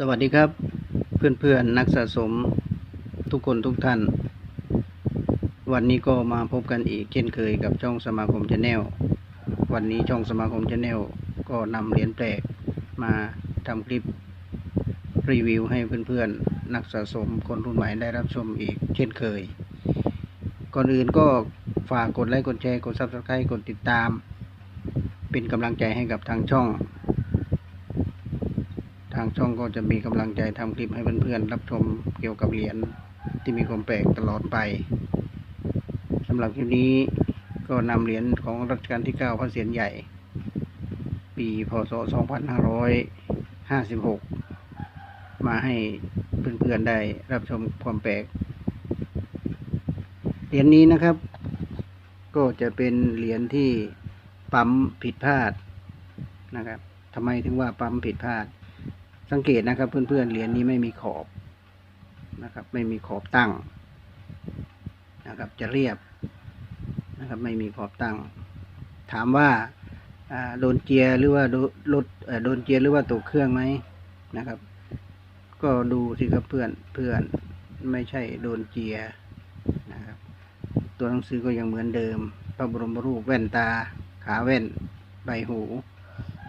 สวัสดีครับเพื่อนๆนักสะสมทุกคนทุกท่าน วันนี้ก็มาพบกันอีกเช่นเคยกับช่องสมาคมชาแนลวันนี้ช่องสมาคมชาแนลก็นำเหรียญแปลกมาทำคลิปรีวิวให้เพื่อนๆนักสะสมคนรุ่นใหม่ได้รับชมอีกเช่นเคย ก่อนอื่นก็ฝากกดไลค์กดแชร์กด subscribe กดติดตาม เป็นกำลังใจให้กับทางช่อง ทางช่องก็จะมีกำลังใจทำคลิปให้เพื่อนๆรับชมเกี่ยวกับเหรียญที่มีความแปลกตลอดไปสำหรับคลิปนี้ก็นำเหรียญของรัชกาลที่ 9 พระเศียรใหญ่ ปีพศ 2556 มาให้เพื่อนๆได้รับชมความแปลก เหรียญนี้นะครับ ก็จะเป็นเหรียญที่ปั๊มผิดพลาดนะครับทำไมถึงว่าปั๊มผิดพลาด สังเกตนะครับเพื่อนๆเหรียญนี้ไม่มีขอบนะครับ ไม่มีขอบตั้งนะครับ จะเรียบนะครับ ไม่มีขอบตั้ง ถามว่าโดนเจียร์หรือว่าโดนรถโดนเจียร์หรือว่าตกเครื่องไหมนะครับ ก็ดูสิครับเพื่อนเพื่อนไม่ใช่โดนเจียร์นะครับ ตัวหนังสือก็ยังเหมือนเดิมพระบรมรูปแว่นตา ขาแว่นใบหู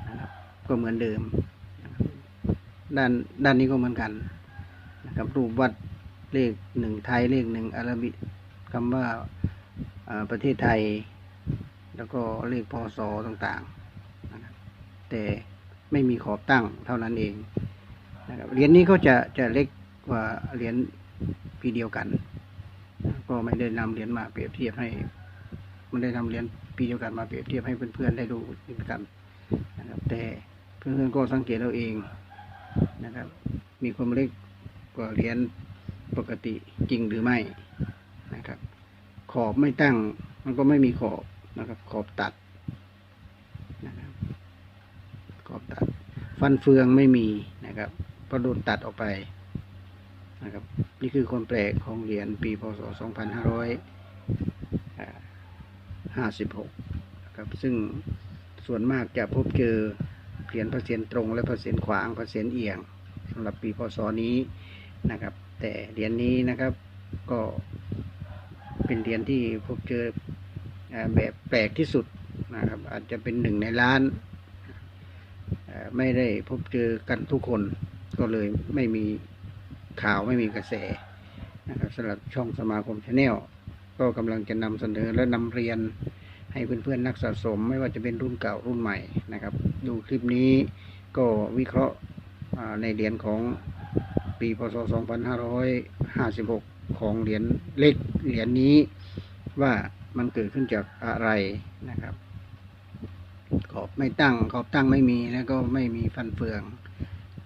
นะครับก็เหมือนเดิม ด้านด้านนี้ก็เหมือนกันนะครับรูปวัดเลขหนึ่งไทยเลขหนึ่งอาราบิคำว่าอ่าประเทศไทย แล้วก็เลขพศต่างๆนะครับแต่ไม่มีขอบตั้งเท่านั้นเองนะครับเหรียญนี้ก็จะจะเล็กกว่าเหรียญปีเดียวกัน ก็ไม่ได้นำเหรียญมาเปรียบเทียบให้ไม่ได้นำเหรียญปีเดียวกันมาเปรียบเทียบให้เพื่อนๆได้ดูกันนะครับแต่เพื่อนๆก็สังเกตเอาเอง นะครับ มีความเล็กกว่าเหรียญปกติจริงหรือไม่นะครับ ขอบไม่ตั้งมันก็ไม่มีขอบนะครับ ขอบตัดนะครับขอบตัด ฟันเฟืองไม่มีนะครับเพราะโดนตัดออกไปนะครับ นี่คือความแปลกของเหรียญปีพศ 2556นะครับซึ่งส่วนมากจะพบเจอเหรียญพระเศียรตรงและพระเศียรขวางพระเศียรเอียง สำหรับปีพศนี้นะครับ แต่เหรียญนี้นะครับก็เป็นเหรียญที่พบเจออ่าแบบแปลกที่สุดนะครับ อาจจะเป็นหนึ่งในล้านไม่ได้พบเจอกันทุกคนก็เลยไม่มีข่าวไม่มีกระแสนะครับสำหรับช่องสมาคมชาแนลก็กำลังจะนำเสนอและนำเรียนให้เพื่อนๆนักสะสม ไม่ว่าจะเป็นรุ่นเก่ารุ่นใหม่นะครับ ดูคลิปนี้ก็วิเคราะห์ ในเหรียญของปีพศ 2556 ของเหรียญเล็กเหรียญนี้ว่ามันเกิดขึ้นจากอะไรนะครับ ขอบไม่ตั้งขอบตั้งไม่มีแล้วก็ไม่มีฟันเฟือง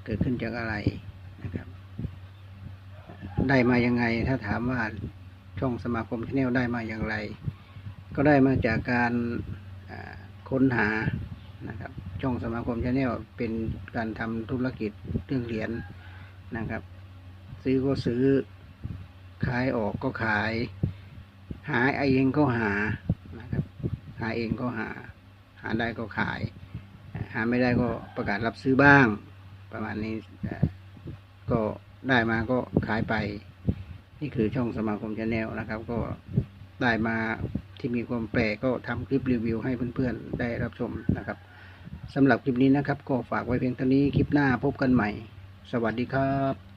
เกิดขึ้นจากอะไรนะครับ ได้มายังไงถ้าถามว่าช่องสมาคมชแนลได้มาอย่างไร ก็ได้มาจากการค้นหานะครับ ช่องสมาคมชาแนลเป็นการทำธุรกิจเรื่องเหรียญนะครับ ซื้อก็ซื้อขายออกก็ขาย หาเองก็หานะครับหาเองก็หา หาได้ก็ขาย หาไม่ได้ก็ประกาศรับซื้อบ้าง ประมาณนี้ก็ได้มาก็ขายไป นี่คือช่องสมาคมชาแนลนะครับ ก็ได้มาที่มีความแปลกก็ทำคลิปรีวิวให้เพื่อนๆ ได้รับชมนะครับ สำหรับคลิปนี้นะครับ ก็ฝากไว้เพียงเท่านี้คลิปหน้าพบกันใหม่ สวัสดีครับ